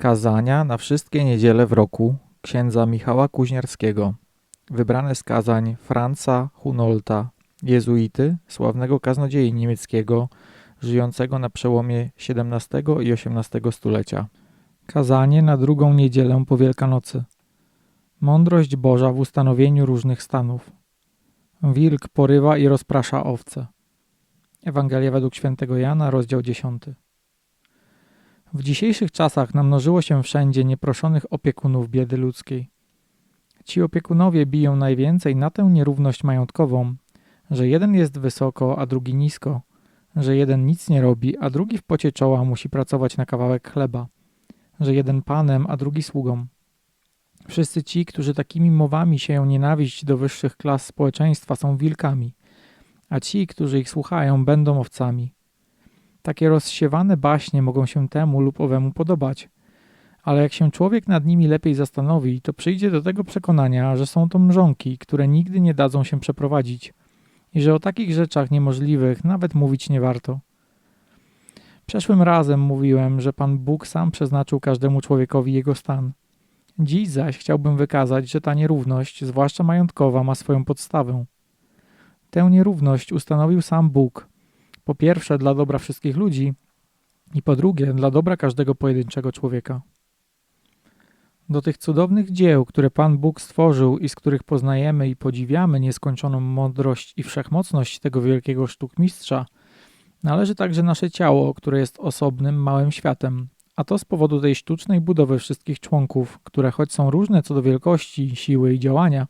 Kazania na wszystkie niedziele w roku księdza Michała Kuźniarskiego. Wybrane z kazań Franza Hunolta, jezuity, sławnego kaznodziei niemieckiego, żyjącego na przełomie XVII i XVIII stulecia. Kazanie na drugą niedzielę po Wielkanocy. Mądrość Boża w ustanowieniu różnych stanów. Wilk porywa i rozprasza owce. Ewangelia według świętego Jana, rozdział 10. W dzisiejszych czasach namnożyło się wszędzie nieproszonych opiekunów biedy ludzkiej. Ci opiekunowie biją najwięcej na tę nierówność majątkową, że jeden jest wysoko, a drugi nisko, że jeden nic nie robi, a drugi w pocie czoła musi pracować na kawałek chleba, że jeden panem, a drugi sługą. Wszyscy ci, którzy takimi mowami sieją nienawiść do wyższych klas społeczeństwa, są wilkami, a ci, którzy ich słuchają, będą owcami. Takie rozsiewane baśnie mogą się temu lub owemu podobać, ale jak się człowiek nad nimi lepiej zastanowi, to przyjdzie do tego przekonania, że są to mrzonki, które nigdy nie dadzą się przeprowadzić i że o takich rzeczach niemożliwych nawet mówić nie warto. Przeszłym razem mówiłem, że Pan Bóg sam przeznaczył każdemu człowiekowi jego stan. Dziś zaś chciałbym wykazać, że ta nierówność, zwłaszcza majątkowa, ma swoją podstawę. Tę nierówność ustanowił sam Bóg, po pierwsze dla dobra wszystkich ludzi i po drugie dla dobra każdego pojedynczego człowieka. Do tych cudownych dzieł, które Pan Bóg stworzył i z których poznajemy i podziwiamy nieskończoną mądrość i wszechmocność tego wielkiego sztukmistrza, należy także nasze ciało, które jest osobnym, małym światem, a to z powodu tej sztucznej budowy wszystkich członków, które choć są różne co do wielkości, siły i działania,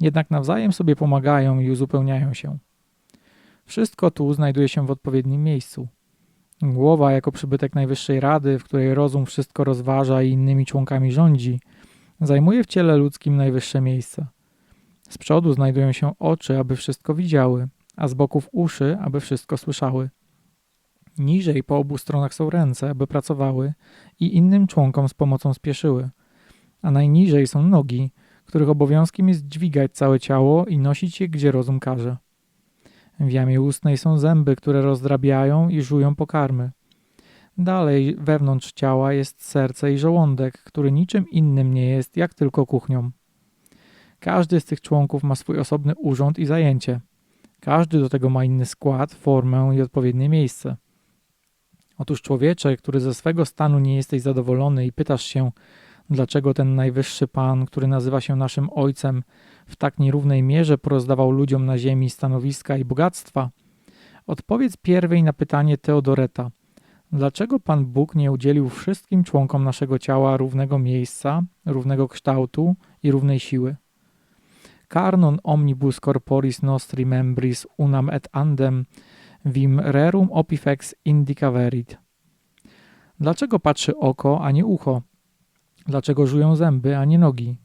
jednak nawzajem sobie pomagają i uzupełniają się. Wszystko tu znajduje się w odpowiednim miejscu. Głowa jako przybytek Najwyższej Rady, w której rozum wszystko rozważa i innymi członkami rządzi, zajmuje w ciele ludzkim najwyższe miejsce. Z przodu znajdują się oczy, aby wszystko widziały, a z boków uszy, aby wszystko słyszały. Niżej po obu stronach są ręce, aby pracowały i innym członkom z pomocą spieszyły, a najniżej są nogi, których obowiązkiem jest dźwigać całe ciało i nosić je, gdzie rozum każe. W jamie ustnej są zęby, które rozdrabiają i żują pokarmy. Dalej wewnątrz ciała jest serce i żołądek, który niczym innym nie jest, jak tylko kuchnią. Każdy z tych członków ma swój osobny urząd i zajęcie. Każdy do tego ma inny skład, formę i odpowiednie miejsce. Otóż człowiecze, który ze swego stanu nie jesteś zadowolony i pytasz się, dlaczego ten najwyższy Pan, który nazywa się naszym Ojcem, w tak nierównej mierze porozdawał ludziom na ziemi stanowiska i bogactwa, odpowiedz pierwej na pytanie Teodoreta. Dlaczego Pan Bóg nie udzielił wszystkim członkom naszego ciała równego miejsca, równego kształtu i równej siły? Carnon omnibus corporis nostri membris unam et andem vim rerum opifex indicaverit. Dlaczego patrzy oko, a nie ucho? Dlaczego żują zęby, a nie nogi?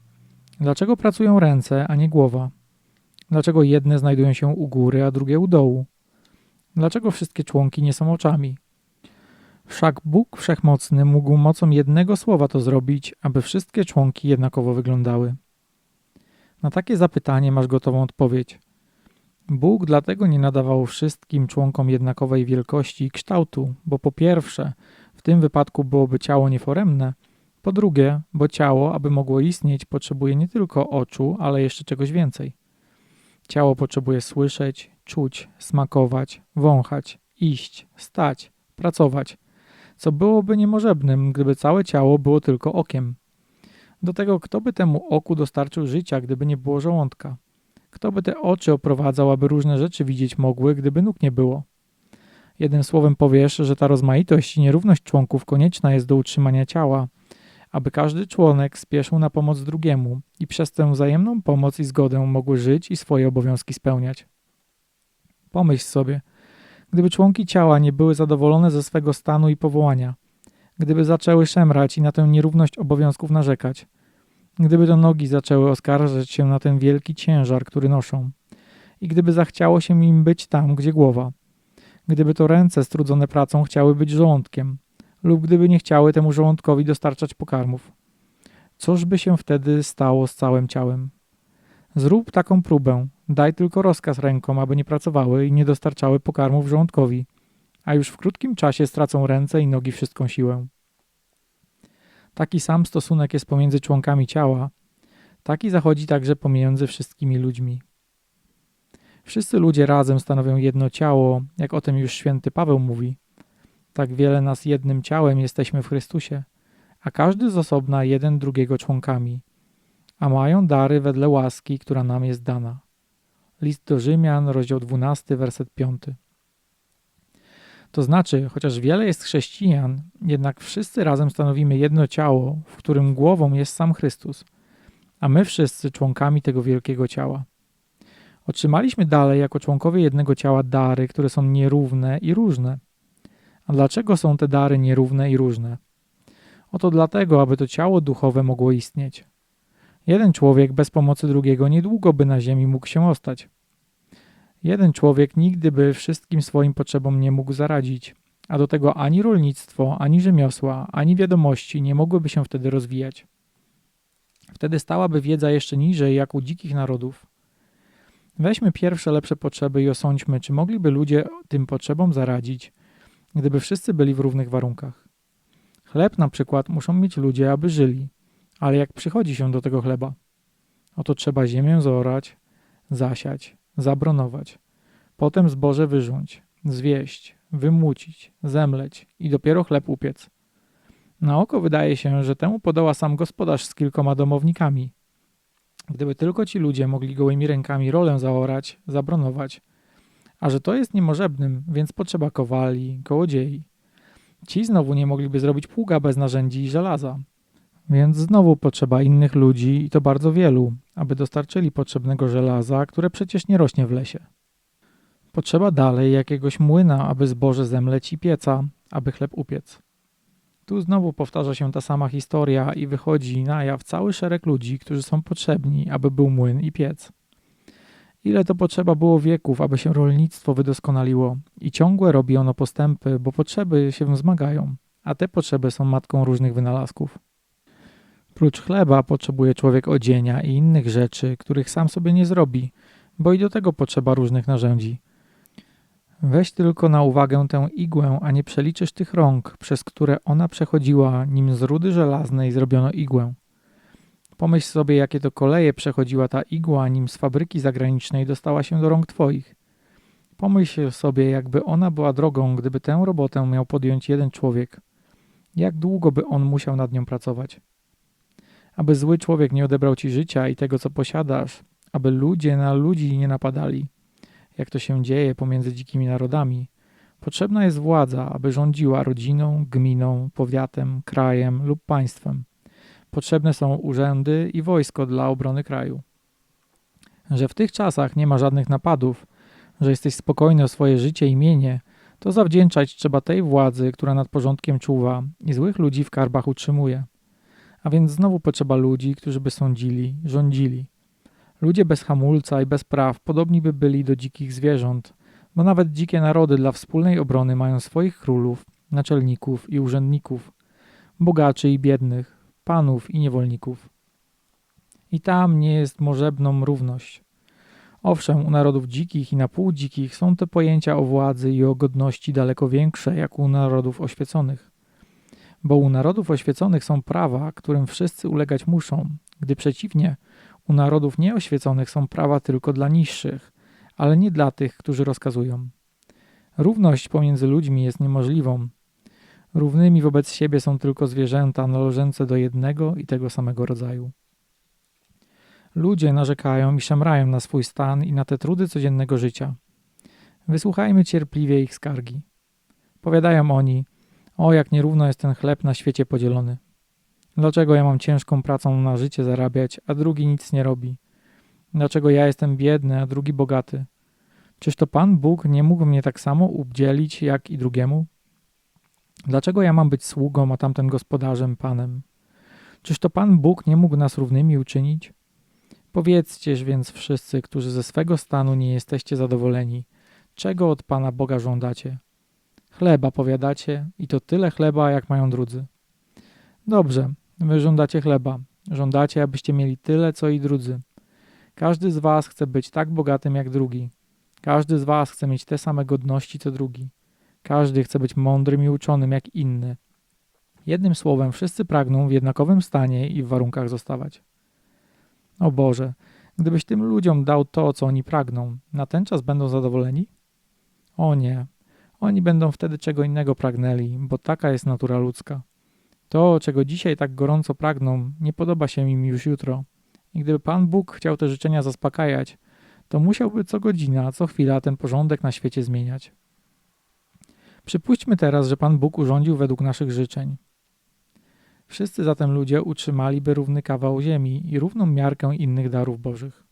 Dlaczego pracują ręce, a nie głowa? Dlaczego jedne znajdują się u góry, a drugie u dołu? Dlaczego wszystkie członki nie są oczami? Wszak Bóg Wszechmocny mógł mocą jednego słowa to zrobić, aby wszystkie członki jednakowo wyglądały. Na takie zapytanie masz gotową odpowiedź. Bóg dlatego nie nadawał wszystkim członkom jednakowej wielkości i kształtu, bo po pierwsze, w tym wypadku byłoby ciało nieforemne, po drugie, bo ciało, aby mogło istnieć, potrzebuje nie tylko oczu, ale jeszcze czegoś więcej. Ciało potrzebuje słyszeć, czuć, smakować, wąchać, iść, stać, pracować, co byłoby niemożebnym, gdyby całe ciało było tylko okiem. Do tego, kto by temu oku dostarczył życia, gdyby nie było żołądka? Kto by te oczy oprowadzał, aby różne rzeczy widzieć mogły, gdyby nóg nie było? Jednym słowem powiesz, że ta rozmaitość i nierówność członków konieczna jest do utrzymania ciała, aby każdy członek spieszył na pomoc drugiemu i przez tę wzajemną pomoc i zgodę mogły żyć i swoje obowiązki spełniać. Pomyśl sobie, gdyby członki ciała nie były zadowolone ze swego stanu i powołania, gdyby zaczęły szemrać i na tę nierówność obowiązków narzekać, gdyby to nogi zaczęły oskarżać się na ten wielki ciężar, który noszą, i gdyby zachciało się im być tam, gdzie głowa, gdyby to ręce strudzone pracą chciały być żołądkiem, lub gdyby nie chciały temu żołądkowi dostarczać pokarmów. Cóż by się wtedy stało z całym ciałem? Zrób taką próbę, daj tylko rozkaz rękom, aby nie pracowały i nie dostarczały pokarmów żołądkowi, a już w krótkim czasie stracą ręce i nogi wszystką siłę. Taki sam stosunek jest pomiędzy członkami ciała, taki zachodzi także pomiędzy wszystkimi ludźmi. Wszyscy ludzie razem stanowią jedno ciało, jak o tym już święty Paweł mówi. Tak wiele nas jednym ciałem jesteśmy w Chrystusie, a każdy z osobna jeden drugiego członkami, a mają dary wedle łaski, która nam jest dana. List do Rzymian, rozdział 12, werset 5. To znaczy, chociaż wiele jest chrześcijan, jednak wszyscy razem stanowimy jedno ciało, w którym głową jest sam Chrystus, a my wszyscy członkami tego wielkiego ciała. Otrzymaliśmy dalej jako członkowie jednego ciała dary, które są nierówne i różne. A dlaczego są te dary nierówne i różne? Oto dlatego, aby to ciało duchowe mogło istnieć. Jeden człowiek bez pomocy drugiego niedługo by na ziemi mógł się ostać. Jeden człowiek nigdy by wszystkim swoim potrzebom nie mógł zaradzić, a do tego ani rolnictwo, ani rzemiosła, ani wiadomości nie mogłyby się wtedy rozwijać. Wtedy stałaby wiedza jeszcze niżej, jak u dzikich narodów. Weźmy pierwsze lepsze potrzeby i osądźmy, czy mogliby ludzie tym potrzebom zaradzić, gdyby wszyscy byli w równych warunkach. Chleb na przykład muszą mieć ludzie, aby żyli, ale jak przychodzi się do tego chleba? Oto trzeba ziemię zorać, zasiać, zabronować, potem zboże wyrząć, zwieść, wymucić, zemleć i dopiero chleb upiec. Na oko wydaje się, że temu podoła sam gospodarz z kilkoma domownikami. Gdyby tylko ci ludzie mogli gołymi rękami rolę zaorać, zabronować, a że to jest niemożebnym, więc potrzeba kowali, kołodziei. Ci znowu nie mogliby zrobić pługa bez narzędzi i żelaza, więc znowu potrzeba innych ludzi i to bardzo wielu, aby dostarczyli potrzebnego żelaza, które przecież nie rośnie w lesie. Potrzeba dalej jakiegoś młyna, aby zboże zemleć i pieca, aby chleb upiec. Tu znowu powtarza się ta sama historia i wychodzi na jaw cały szereg ludzi, którzy są potrzebni, aby był młyn i piec. Ile to potrzeba było wieków, aby się rolnictwo wydoskonaliło i ciągłe robi ono postępy, bo potrzeby się wzmagają, a te potrzeby są matką różnych wynalazków. Prócz chleba potrzebuje człowiek odzienia i innych rzeczy, których sam sobie nie zrobi, bo i do tego potrzeba różnych narzędzi. Weź tylko na uwagę tę igłę, a nie przeliczysz tych rąk, przez które ona przechodziła, nim z rudy żelaznej zrobiono igłę. Pomyśl sobie, jakie to koleje przechodziła ta igła, nim z fabryki zagranicznej dostała się do rąk twoich. Pomyśl sobie, jakby ona była drogą, gdyby tę robotę miał podjąć jeden człowiek. Jak długo by on musiał nad nią pracować? Aby zły człowiek nie odebrał ci życia i tego, co posiadasz, aby ludzie na ludzi nie napadali, jak to się dzieje pomiędzy dzikimi narodami, potrzebna jest władza, aby rządziła rodziną, gminą, powiatem, krajem lub państwem. Potrzebne są urzędy i wojsko dla obrony kraju. Że w tych czasach nie ma żadnych napadów, że jesteś spokojny o swoje życie i mienie, to zawdzięczać trzeba tej władzy, która nad porządkiem czuwa i złych ludzi w karbach utrzymuje. A więc znowu potrzeba ludzi, którzy by sądzili, rządzili. Ludzie bez hamulca i bez praw podobni by byli do dzikich zwierząt, bo nawet dzikie narody dla wspólnej obrony mają swoich królów, naczelników i urzędników, bogaczy i biednych, panów i niewolników. I tam nie jest możebną równość. Owszem, u narodów dzikich i na pół dzikich są te pojęcia o władzy i o godności daleko większe jak u narodów oświeconych. Bo u narodów oświeconych są prawa, którym wszyscy ulegać muszą, gdy przeciwnie, u narodów nieoświeconych są prawa tylko dla niższych, ale nie dla tych, którzy rozkazują. Równość pomiędzy ludźmi jest niemożliwą, Równymi wobec siebie są tylko zwierzęta należące do jednego i tego samego rodzaju. Ludzie narzekają i szemrają na swój stan i na te trudy codziennego życia. Wysłuchajmy cierpliwie ich skargi. Powiadają oni, o jak nierówno jest ten chleb na świecie podzielony. Dlaczego ja mam ciężką pracą na życie zarabiać, a drugi nic nie robi? Dlaczego ja jestem biedny, a drugi bogaty? Czyż to Pan Bóg nie mógł mnie tak samo ubdzielić jak i drugiemu? Dlaczego ja mam być sługą, a tamten gospodarzem, panem? Czyż to Pan Bóg nie mógł nas równymi uczynić? Powiedzcież więc wszyscy, którzy ze swego stanu nie jesteście zadowoleni, czego od Pana Boga żądacie? Chleba powiadacie i to tyle chleba, jak mają drudzy. Dobrze, wy żądacie chleba. Żądacie, abyście mieli tyle, co i drudzy. Każdy z was chce być tak bogatym jak drugi. Każdy z was chce mieć te same godności, co drugi. Każdy chce być mądrym i uczonym jak inny. Jednym słowem, wszyscy pragną w jednakowym stanie i w warunkach zostawać. O Boże, gdybyś tym ludziom dał to, co oni pragną, na ten czas będą zadowoleni? O nie, oni będą wtedy czego innego pragnęli, bo taka jest natura ludzka. To, czego dzisiaj tak gorąco pragną, nie podoba się im już jutro. I gdyby Pan Bóg chciał te życzenia zaspokajać, to musiałby co godzina, co chwila ten porządek na świecie zmieniać. Przypuśćmy teraz, że Pan Bóg urządził według naszych życzeń. Wszyscy zatem ludzie utrzymaliby równy kawał ziemi i równą miarkę innych darów bożych.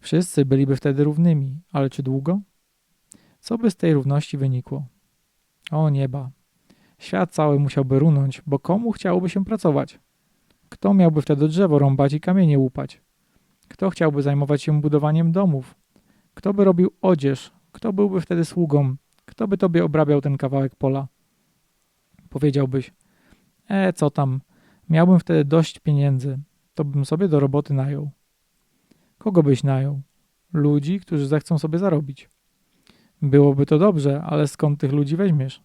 Wszyscy byliby wtedy równymi, ale czy długo? Co by z tej równości wynikło? O nieba! Świat cały musiałby runąć, bo komu chciałoby się pracować? Kto miałby wtedy drzewo rąbać i kamienie łupać? Kto chciałby zajmować się budowaniem domów? Kto by robił odzież? Kto byłby wtedy sługą? Kto by tobie obrabiał ten kawałek pola? Powiedziałbyś, e, co tam, miałbym wtedy dość pieniędzy, to bym sobie do roboty najął. Kogo byś najął? Ludzi, którzy zechcą sobie zarobić. Byłoby to dobrze, ale skąd tych ludzi weźmiesz?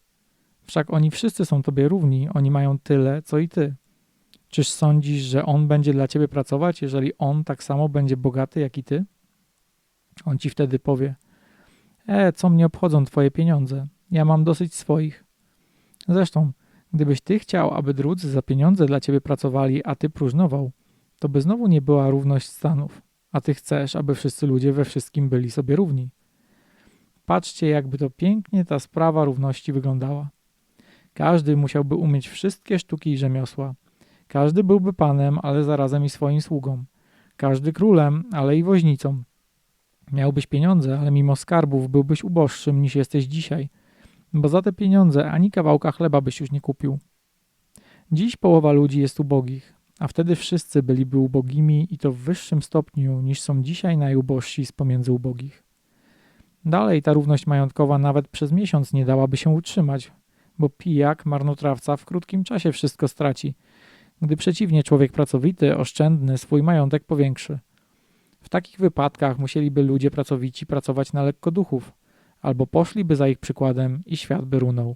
Wszak oni wszyscy są tobie równi, oni mają tyle, co i ty. Czyż sądzisz, że on będzie dla ciebie pracować, jeżeli on tak samo będzie bogaty jak i ty? On ci wtedy powie: E, co mnie obchodzą twoje pieniądze? Ja mam dosyć swoich. Zresztą, gdybyś ty chciał, aby drudzy za pieniądze dla ciebie pracowali, a ty próżnował, to by znowu nie była równość stanów, a ty chcesz, aby wszyscy ludzie we wszystkim byli sobie równi. Patrzcie, jakby to pięknie ta sprawa równości wyglądała. Każdy musiałby umieć wszystkie sztuki i rzemiosła. Każdy byłby panem, ale zarazem i swoim sługą. Każdy królem, ale i woźnicą. Miałbyś pieniądze, ale mimo skarbów byłbyś uboższym niż jesteś dzisiaj, bo za te pieniądze ani kawałka chleba byś już nie kupił. Dziś połowa ludzi jest ubogich, a wtedy wszyscy byliby ubogimi i to w wyższym stopniu niż są dzisiaj najubożsi z pomiędzy ubogich. Dalej ta równość majątkowa nawet przez miesiąc nie dałaby się utrzymać, bo pijak, marnotrawca w krótkim czasie wszystko straci, gdy przeciwnie człowiek pracowity, oszczędny swój majątek powiększy. W takich wypadkach musieliby ludzie pracowici pracować na lekko duchów, albo poszliby za ich przykładem i świat by runął.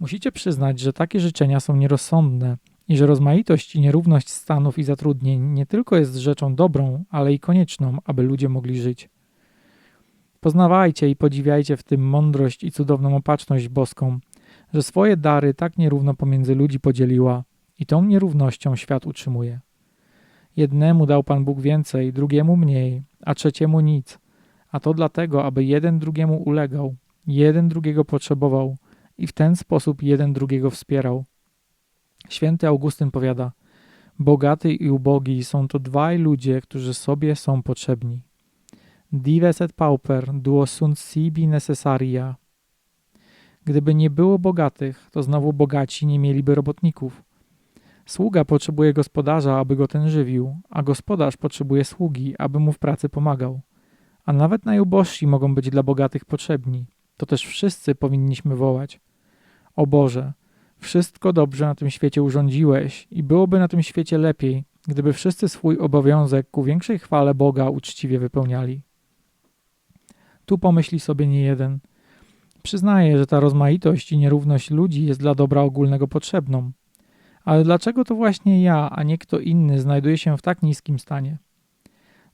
Musicie przyznać, że takie życzenia są nierozsądne i że rozmaitość i nierówność stanów i zatrudnień nie tylko jest rzeczą dobrą, ale i konieczną, aby ludzie mogli żyć. Poznawajcie i podziwiajcie w tym mądrość i cudowną opatrzność boską, że swoje dary tak nierówno pomiędzy ludzi podzieliła i tą nierównością świat utrzymuje. Jednemu dał Pan Bóg więcej, drugiemu mniej, a trzeciemu nic, a to dlatego, aby jeden drugiemu ulegał, jeden drugiego potrzebował i w ten sposób jeden drugiego wspierał. Święty Augustyn powiada, bogaty i ubogi są to dwaj ludzie, którzy sobie są potrzebni. Dives et pauper duo sunt sibi necessaria. Gdyby nie było bogatych, to znowu bogaci nie mieliby robotników. Sługa potrzebuje gospodarza, aby go ten żywił, a gospodarz potrzebuje sługi, aby mu w pracy pomagał. A nawet najubożsi mogą być dla bogatych potrzebni. To też wszyscy powinniśmy wołać. O Boże, wszystko dobrze na tym świecie urządziłeś i byłoby na tym świecie lepiej, gdyby wszyscy swój obowiązek ku większej chwale Boga uczciwie wypełniali. Tu pomyśli sobie nie jeden. Przyznaję, że ta rozmaitość i nierówność ludzi jest dla dobra ogólnego potrzebną. Ale dlaczego to właśnie ja, a nie kto inny znajduje się w tak niskim stanie?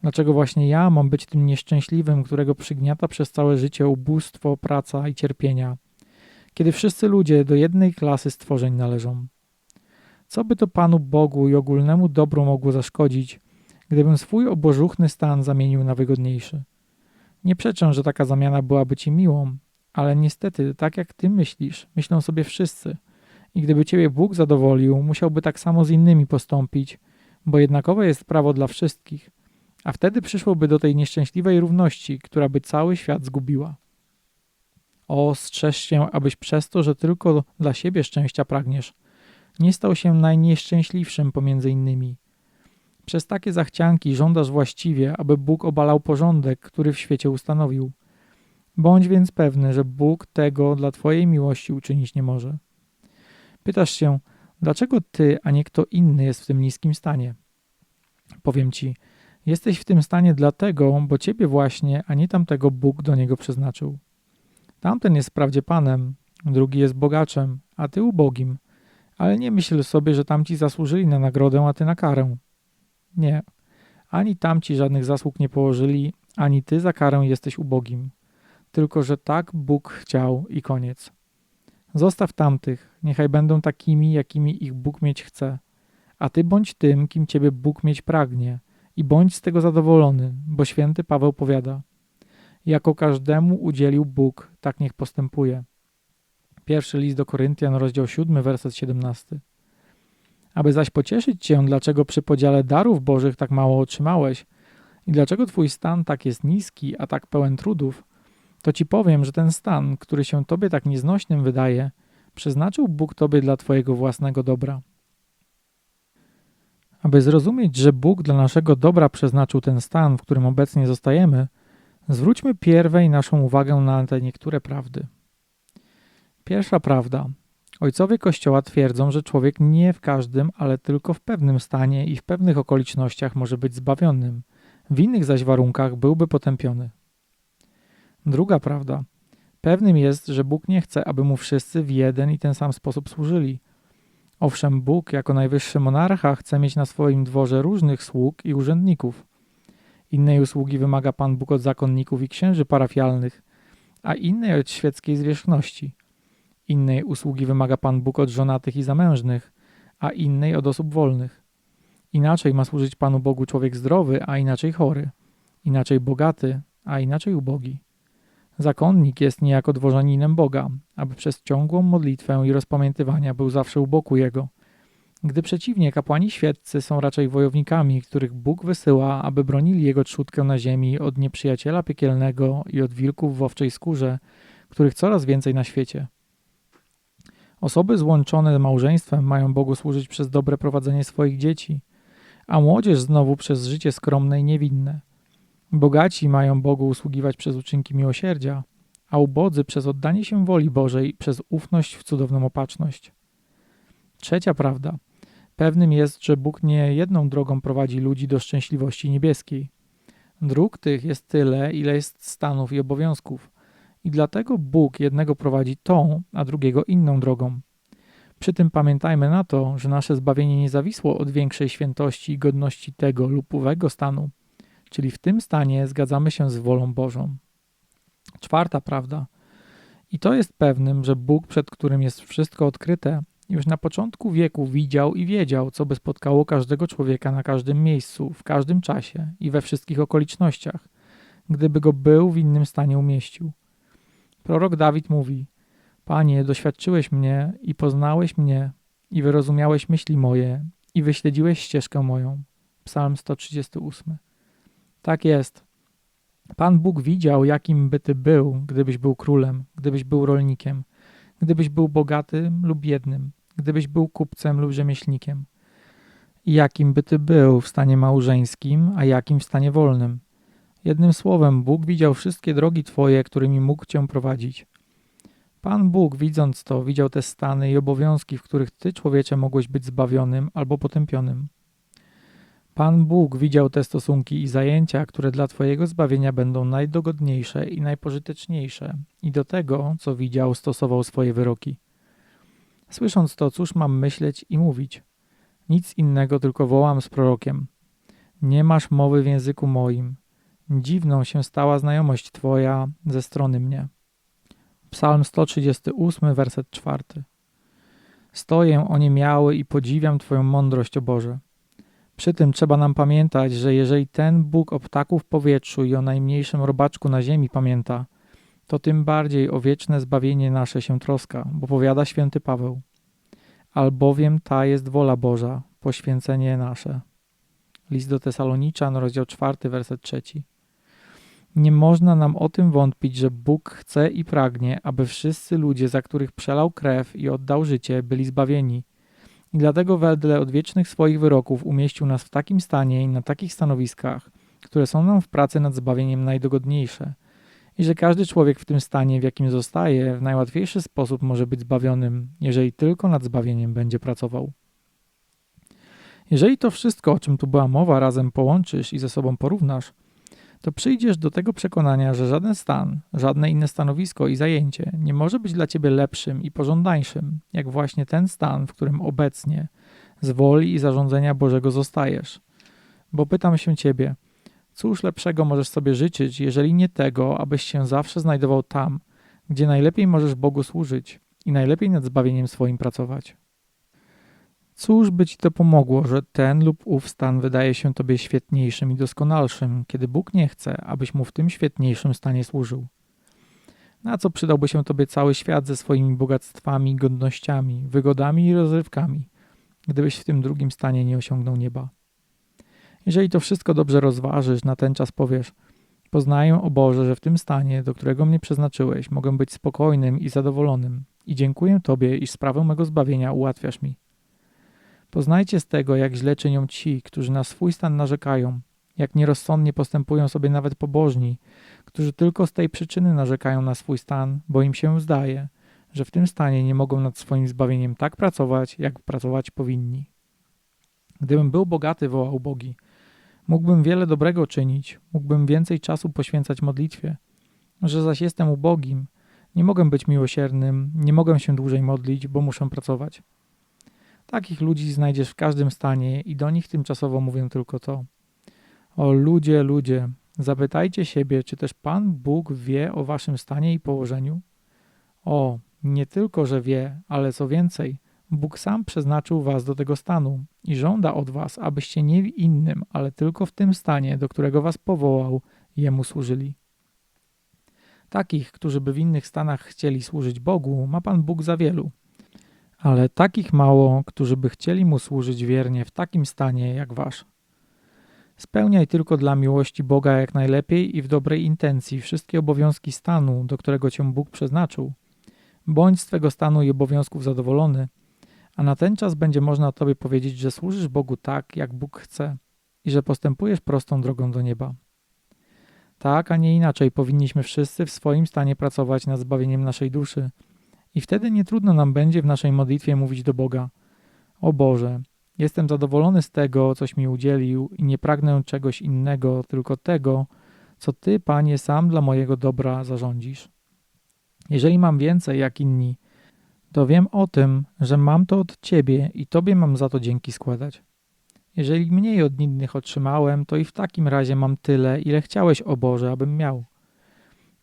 Dlaczego właśnie ja mam być tym nieszczęśliwym, którego przygniata przez całe życie ubóstwo, praca i cierpienia, kiedy wszyscy ludzie do jednej klasy stworzeń należą? Co by to Panu Bogu i ogólnemu dobru mogło zaszkodzić, gdybym swój obożuchny stan zamienił na wygodniejszy? Nie przeczę, że taka zamiana byłaby ci miłą, ale niestety, tak jak ty myślisz, myślą sobie wszyscy. I gdyby ciebie Bóg zadowolił, musiałby tak samo z innymi postąpić, bo jednakowe jest prawo dla wszystkich, a wtedy przyszłoby do tej nieszczęśliwej równości, która by cały świat zgubiła. O, strzeż się, abyś przez to, że tylko dla siebie szczęścia pragniesz, nie stał się najnieszczęśliwszym pomiędzy innymi. Przez takie zachcianki żądasz właściwie, aby Bóg obalał porządek, który w świecie ustanowił. Bądź więc pewny, że Bóg tego dla Twojej miłości uczynić nie może. Pytasz się, dlaczego Ty, a nie kto inny jest w tym niskim stanie? Powiem Ci, jesteś w tym stanie dlatego, bo Ciebie właśnie, a nie tamtego Bóg do niego przeznaczył. Tamten jest wprawdzie Panem, drugi jest bogaczem, a ty ubogim. Ale nie myśl sobie, że tamci zasłużyli na nagrodę, a ty na karę. Nie. Ani tamci żadnych zasług nie położyli, ani ty za karę jesteś ubogim. Tylko, że tak Bóg chciał i koniec. Zostaw tamtych, niechaj będą takimi, jakimi ich Bóg mieć chce. A ty bądź tym, kim ciebie Bóg mieć pragnie i bądź z tego zadowolony, bo święty Paweł powiada: Jako każdemu udzielił Bóg, tak niech postępuje. Pierwszy list do Koryntian, rozdział 7, werset 17. Aby zaś pocieszyć cię, dlaczego przy podziale darów Bożych tak mało otrzymałeś i dlaczego twój stan tak jest niski, a tak pełen trudów, to ci powiem, że ten stan, który się tobie tak nieznośnym wydaje, przeznaczył Bóg tobie dla twojego własnego dobra. Aby zrozumieć, że Bóg dla naszego dobra przeznaczył ten stan, w którym obecnie zostajemy, zwróćmy pierwej naszą uwagę na te niektóre prawdy. Pierwsza prawda. Ojcowie Kościoła twierdzą, że człowiek nie w każdym, ale tylko w pewnym stanie i w pewnych okolicznościach może być zbawionym, w innych zaś warunkach byłby potępiony. Druga prawda. Pewnym jest, że Bóg nie chce, aby mu wszyscy w jeden i ten sam sposób służyli. Owszem, Bóg jako najwyższy monarcha chce mieć na swoim dworze różnych sług i urzędników. Innej usługi wymaga Pan Bóg od zakonników i księży parafialnych, a innej od świeckiej zwierzchności. Innej usługi wymaga Pan Bóg od żonatych i zamężnych, a innej od osób wolnych. Inaczej ma służyć Panu Bogu człowiek zdrowy, a inaczej chory. Inaczej bogaty, a inaczej ubogi. Zakonnik jest niejako dworzaninem Boga, aby przez ciągłą modlitwę i rozpamiętywania był zawsze u boku Jego. Gdy przeciwnie, kapłani świeccy są raczej wojownikami, których Bóg wysyła, aby bronili Jego trzutkę na ziemi od nieprzyjaciela piekielnego i od wilków w owczej skórze, których coraz więcej na świecie. Osoby złączone małżeństwem mają Bogu służyć przez dobre prowadzenie swoich dzieci, a młodzież znowu przez życie skromne i niewinne. Bogaci mają Bogu usługiwać przez uczynki miłosierdzia, a ubodzy przez oddanie się woli Bożej, przez ufność w cudowną opatrzność. Trzecia prawda. Pewnym jest, że Bóg nie jedną drogą prowadzi ludzi do szczęśliwości niebieskiej. Dróg tych jest tyle, ile jest stanów i obowiązków. I dlatego Bóg jednego prowadzi tą, a drugiego inną drogą. Przy tym pamiętajmy na to, że nasze zbawienie nie zawisło od większej świętości i godności tego lub owego stanu, czyli w tym stanie zgadzamy się z wolą Bożą. Czwarta prawda. I to jest pewnym, że Bóg, przed którym jest wszystko odkryte, już na początku wieku widział i wiedział, co by spotkało każdego człowieka na każdym miejscu, w każdym czasie i we wszystkich okolicznościach, gdyby go był w innym stanie umieścił. Prorok Dawid mówi: Panie, doświadczyłeś mnie i poznałeś mnie, i wyrozumiałeś myśli moje, i wyśledziłeś ścieżkę moją. Psalm 138. Tak jest. Pan Bóg widział, jakim by ty był, gdybyś był królem, gdybyś był rolnikiem, gdybyś był bogatym lub biednym, gdybyś był kupcem lub rzemieślnikiem. Jakim by ty był w stanie małżeńskim, a jakim w stanie wolnym. Jednym słowem, Bóg widział wszystkie drogi twoje, którymi mógł cię prowadzić. Pan Bóg, widząc to, widział te stany i obowiązki, w których ty, człowiecze, mogłeś być zbawionym albo potępionym. Pan Bóg widział te stosunki i zajęcia, które dla Twojego zbawienia będą najdogodniejsze i najpożyteczniejsze, i do tego, co widział, stosował swoje wyroki. Słysząc to, cóż mam myśleć i mówić? Nic innego, tylko wołam z prorokiem. Nie masz mowy w języku moim. Dziwną się stała znajomość Twoja ze strony mnie. Psalm 138, werset 4. Stoję oniemiały i podziwiam Twoją mądrość, o Boże. Przy tym trzeba nam pamiętać, że jeżeli ten Bóg o ptaku w powietrzu i o najmniejszym robaczku na ziemi pamięta, to tym bardziej o wieczne zbawienie nasze się troska, bo powiada święty Paweł. Albowiem ta jest wola Boża, poświęcenie nasze. List do Tesaloniczan, rozdział 4, werset 3. Nie można nam o tym wątpić, że Bóg chce i pragnie, aby wszyscy ludzie, za których przelał krew i oddał życie, byli zbawieni – i dlatego wedle odwiecznych swoich wyroków umieścił nas w takim stanie i na takich stanowiskach, które są nam w pracy nad zbawieniem najdogodniejsze. I że każdy człowiek w tym stanie, w jakim zostaje, w najłatwiejszy sposób może być zbawionym, jeżeli tylko nad zbawieniem będzie pracował. Jeżeli to wszystko, o czym tu była mowa, razem połączysz i ze sobą porównasz, to przyjdziesz do tego przekonania, że żaden stan, żadne inne stanowisko i zajęcie nie może być dla ciebie lepszym i pożądańszym, jak właśnie ten stan, w którym obecnie z woli i zarządzenia Bożego zostajesz. Bo pytam się ciebie, cóż lepszego możesz sobie życzyć, jeżeli nie tego, abyś się zawsze znajdował tam, gdzie najlepiej możesz Bogu służyć i najlepiej nad zbawieniem swoim pracować? Cóż by ci to pomogło, że ten lub ów stan wydaje się tobie świetniejszym i doskonalszym, kiedy Bóg nie chce, abyś mu w tym świetniejszym stanie służył? Na co przydałby się tobie cały świat ze swoimi bogactwami, godnościami, wygodami i rozrywkami, gdybyś w tym drugim stanie nie osiągnął nieba? Jeżeli to wszystko dobrze rozważysz, na ten czas powiesz: Poznaję, o Boże, że w tym stanie, do którego mnie przeznaczyłeś, mogę być spokojnym i zadowolonym, i dziękuję Tobie, iż sprawę mego zbawienia ułatwiasz mi. Poznajcie z tego, jak źle czynią ci, którzy na swój stan narzekają, jak nierozsądnie postępują sobie nawet pobożni, którzy tylko z tej przyczyny narzekają na swój stan, bo im się zdaje, że w tym stanie nie mogą nad swoim zbawieniem tak pracować, jak pracować powinni. Gdybym był bogaty, wołał Bogi, mógłbym wiele dobrego czynić, mógłbym więcej czasu poświęcać modlitwie. Że zaś jestem ubogim, nie mogę być miłosiernym, nie mogę się dłużej modlić, bo muszę pracować. Takich ludzi znajdziesz w każdym stanie i do nich tymczasowo mówię tylko to. O ludzie, ludzie, zapytajcie siebie, czy też Pan Bóg wie o waszym stanie i położeniu? O, nie tylko, że wie, ale co więcej, Bóg sam przeznaczył was do tego stanu i żąda od was, abyście nie w innym, ale tylko w tym stanie, do którego was powołał, Jemu służyli. Takich, którzy by w innych stanach chcieli służyć Bogu, ma Pan Bóg za wielu – ale takich mało, którzy by chcieli mu służyć wiernie w takim stanie jak wasz. Spełniaj tylko dla miłości Boga jak najlepiej i w dobrej intencji wszystkie obowiązki stanu, do którego cię Bóg przeznaczył. Bądź z twego stanu i obowiązków zadowolony, a na ten czas będzie można tobie powiedzieć, że służysz Bogu tak, jak Bóg chce i że postępujesz prostą drogą do nieba. Tak, a nie inaczej powinniśmy wszyscy w swoim stanie pracować nad zbawieniem naszej duszy – i wtedy nie trudno nam będzie w naszej modlitwie mówić do Boga: O Boże, jestem zadowolony z tego, coś mi udzielił i nie pragnę czegoś innego, tylko tego, co Ty, Panie, sam dla mojego dobra zarządzisz. Jeżeli mam więcej jak inni, to wiem o tym, że mam to od Ciebie i Tobie mam za to dzięki składać. Jeżeli mniej od innych otrzymałem, to i w takim razie mam tyle, ile chciałeś, o Boże, abym miał.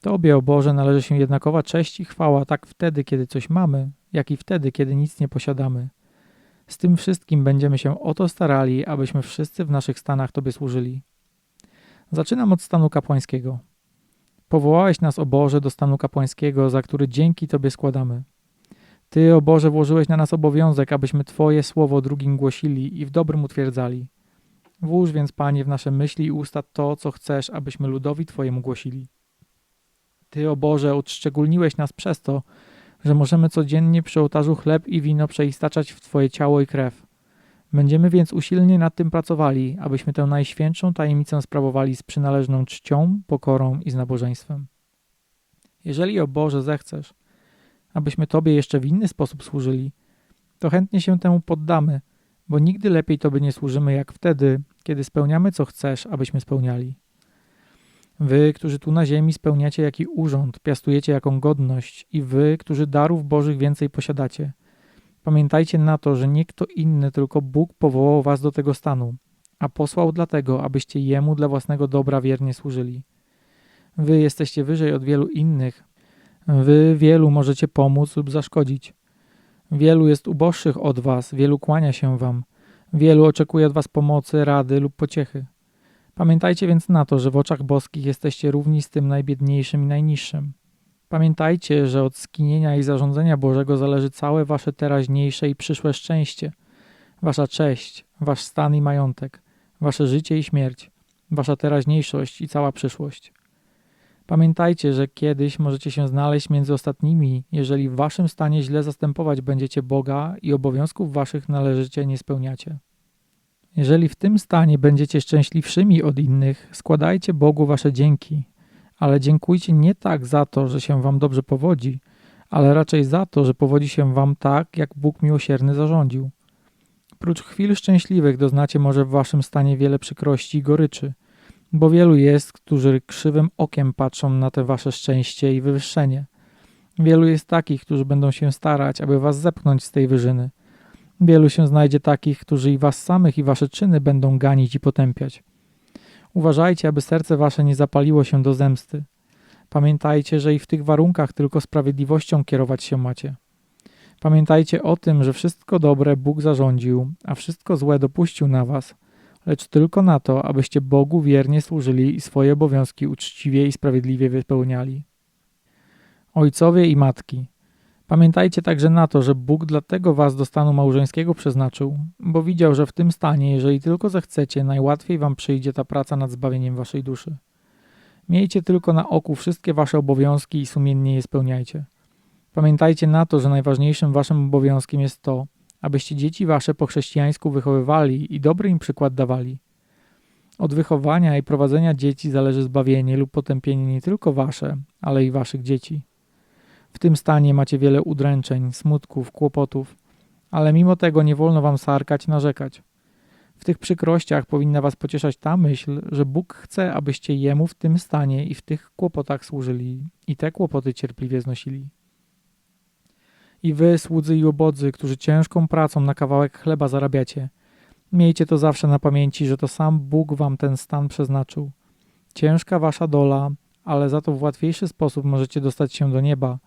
Tobie, o Boże, należy się jednakowa cześć i chwała tak wtedy, kiedy coś mamy, jak i wtedy, kiedy nic nie posiadamy. Z tym wszystkim będziemy się o to starali, abyśmy wszyscy w naszych stanach Tobie służyli. Zaczynam od stanu kapłańskiego. Powołałeś nas, o Boże, do stanu kapłańskiego, za który dzięki Tobie składamy. Ty, o Boże, włożyłeś na nas obowiązek, abyśmy Twoje słowo drugim głosili i w dobrym utwierdzali. Włóż więc, Panie, w nasze myśli i usta to, co chcesz, abyśmy ludowi Twojemu głosili. Ty, o Boże, odszczególniłeś nas przez to, że możemy codziennie przy ołtarzu chleb i wino przeistaczać w Twoje ciało i krew. Będziemy więc usilnie nad tym pracowali, abyśmy tę najświętszą tajemnicę sprawowali z przynależną czcią, pokorą i z nabożeństwem. Jeżeli, o Boże, zechcesz, abyśmy Tobie jeszcze w inny sposób służyli, to chętnie się temu poddamy, bo nigdy lepiej Tobie nie służymy jak wtedy, kiedy spełniamy, co chcesz, abyśmy spełniali. Wy, którzy tu na ziemi spełniacie jaki urząd, piastujecie jaką godność i wy, którzy darów bożych więcej posiadacie. Pamiętajcie na to, że nie kto inny, tylko Bóg powołał was do tego stanu, a posłał dlatego, abyście Jemu dla własnego dobra wiernie służyli. Wy jesteście wyżej od wielu innych. Wy wielu możecie pomóc lub zaszkodzić. Wielu jest uboższych od was, wielu kłania się wam, wielu oczekuje od was pomocy, rady lub pociechy. Pamiętajcie więc na to, że w oczach boskich jesteście równi z tym najbiedniejszym i najniższym. Pamiętajcie, że od skinienia i zarządzenia Bożego zależy całe wasze teraźniejsze i przyszłe szczęście, wasza cześć, wasz stan i majątek, wasze życie i śmierć, wasza teraźniejszość i cała przyszłość. Pamiętajcie, że kiedyś możecie się znaleźć między ostatnimi, jeżeli w waszym stanie źle zastępować będziecie Boga i obowiązków waszych należycie nie spełniacie. Jeżeli w tym stanie będziecie szczęśliwszymi od innych, składajcie Bogu wasze dzięki, ale dziękujcie nie tak za to, że się wam dobrze powodzi, ale raczej za to, że powodzi się wam tak, jak Bóg miłosierny zarządził. Prócz chwil szczęśliwych doznacie może w waszym stanie wiele przykrości i goryczy, Bo wielu jest, którzy krzywym okiem patrzą na te wasze szczęście i wywyższenie. Wielu jest takich, którzy będą się starać, aby was zepchnąć z tej wyżyny. Wielu się znajdzie takich, którzy i was samych i wasze czyny będą ganić i potępiać. Uważajcie, aby serce wasze nie zapaliło się do zemsty. Pamiętajcie, że i w tych warunkach tylko sprawiedliwością kierować się macie. Pamiętajcie o tym, że wszystko dobre Bóg zarządził, a wszystko złe dopuścił na was, lecz tylko na to, abyście Bogu wiernie służyli i swoje obowiązki uczciwie i sprawiedliwie wypełniali. Ojcowie i matki, pamiętajcie także na to, że Bóg dlatego was do stanu małżeńskiego przeznaczył, bo widział, że w tym stanie, jeżeli tylko zechcecie, najłatwiej wam przyjdzie ta praca nad zbawieniem waszej duszy. Miejcie tylko na oku wszystkie wasze obowiązki i sumiennie je spełniajcie. Pamiętajcie na to, że najważniejszym waszym obowiązkiem jest to, abyście dzieci wasze po chrześcijańsku wychowywali i dobry im przykład dawali. Od wychowania i prowadzenia dzieci zależy zbawienie lub potępienie nie tylko wasze, ale i waszych dzieci. W tym stanie macie wiele udręczeń, smutków, kłopotów, ale mimo tego nie wolno wam sarkać, narzekać. W tych przykrościach powinna was pocieszać ta myśl, że Bóg chce, abyście Jemu w tym stanie i w tych kłopotach służyli i te kłopoty cierpliwie znosili. I wy, słudzy i ubodzy, którzy ciężką pracą na kawałek chleba zarabiacie, miejcie to zawsze na pamięci, że to sam Bóg wam ten stan przeznaczył. Ciężka wasza dola, ale za to w łatwiejszy sposób możecie dostać się do nieba,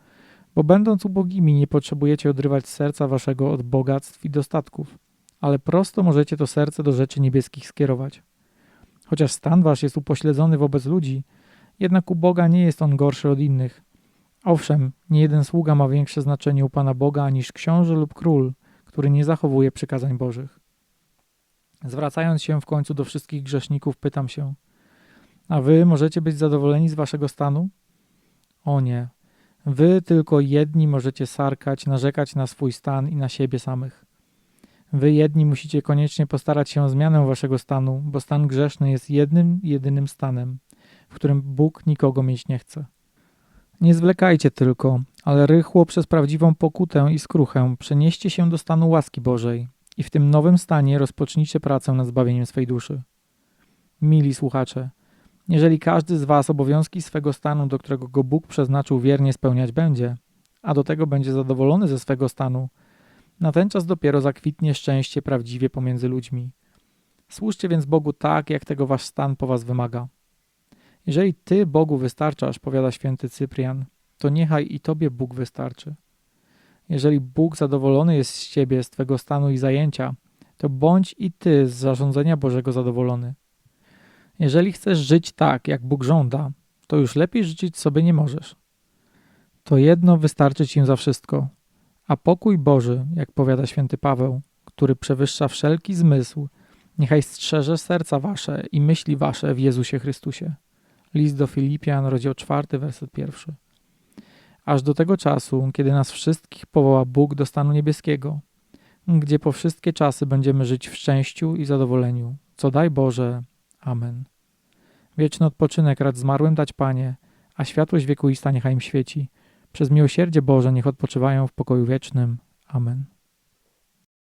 bo będąc ubogimi nie potrzebujecie odrywać serca waszego od bogactw i dostatków, ale prosto możecie to serce do rzeczy niebieskich skierować. Chociaż stan wasz jest upośledzony wobec ludzi, jednak u Boga nie jest on gorszy od innych. Owszem, nie jeden sługa ma większe znaczenie u Pana Boga niż książę lub król, który nie zachowuje przykazań Bożych. Zwracając się w końcu do wszystkich grzeszników, pytam się: A wy możecie być zadowoleni z waszego stanu? O nie. Wy tylko jedni możecie sarkać, narzekać na swój stan i na siebie samych. Wy jedni musicie koniecznie postarać się o zmianę waszego stanu, bo stan grzeszny jest jednym, jedynym stanem, w którym Bóg nikogo mieć nie chce. Nie zwlekajcie tylko, ale rychło przez prawdziwą pokutę i skruchę przenieście się do stanu łaski Bożej i w tym nowym stanie rozpocznijcie pracę nad zbawieniem swej duszy. Mili słuchacze, jeżeli każdy z was obowiązki swego stanu, do którego go Bóg przeznaczył wiernie spełniać będzie, a do tego będzie zadowolony ze swego stanu, na ten czas dopiero zakwitnie szczęście prawdziwie pomiędzy ludźmi. Służcie więc Bogu tak, jak tego wasz stan po was wymaga. Jeżeli Ty Bogu wystarczasz, powiada święty Cyprian, to niechaj i Tobie Bóg wystarczy. Jeżeli Bóg zadowolony jest z Ciebie, z Twego stanu i zajęcia, to bądź i Ty z zarządzenia Bożego zadowolony. Jeżeli chcesz żyć tak, jak Bóg żąda, to już lepiej życzyć sobie nie możesz. To jedno wystarczy Ci za wszystko, a pokój Boży, jak powiada święty Paweł, który przewyższa wszelki zmysł, niechaj strzeże serca Wasze i myśli Wasze w Jezusie Chrystusie. List do Filipian, rozdział 4, werset pierwszy. Aż do tego czasu, kiedy nas wszystkich powoła Bóg do stanu niebieskiego, gdzie po wszystkie czasy będziemy żyć w szczęściu i zadowoleniu. Co daj Boże. Amen. Wieczny odpoczynek rad zmarłym dać Panie, a światłość wiekuista niechaj im świeci. Przez miłosierdzie Boże niech odpoczywają w pokoju wiecznym. Amen.